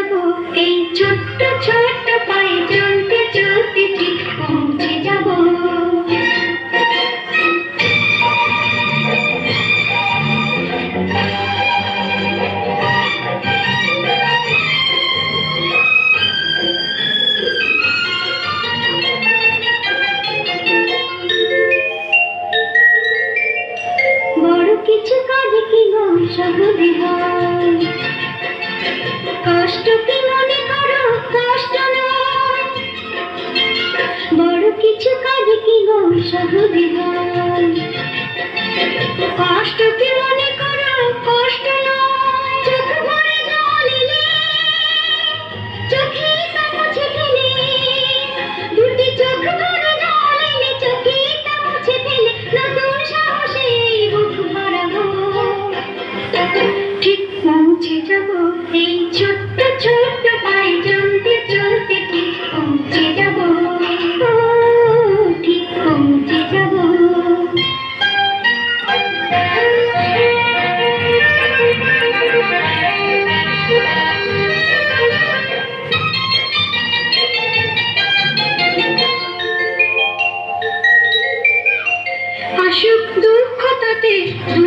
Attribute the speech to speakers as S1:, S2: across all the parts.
S1: যাব। এই ছোট্ট ছোট্ট পায়ে চলতে চলতে ঠিক পৌঁছে যাব। কিছু কাজ কি গো সবুজ হয় কষ্ট কি মনে করো? কষ্ট নয়। বড় কিছু কাজ কি গো হয়? কষ্ট কি মনে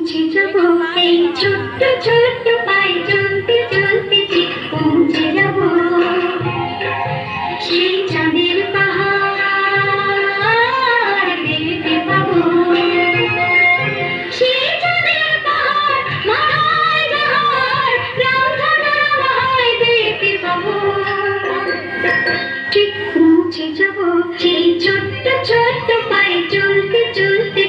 S1: পৌঁছে যাব। এই ছোট্ট ছোট্ট পায়ে চলতে চলতে যে পৌঁছে যাব। সেই চাঁদের পাহাড় দেখতে পাবো। সেই চাঁদের পাহাড় মহায় মহায় রামধনুর মহায় দেখতে পাবো। ঠিক পৌঁছে যাব। সেই ছোট্ট ছোট্ট পায়ে চলতে চলতে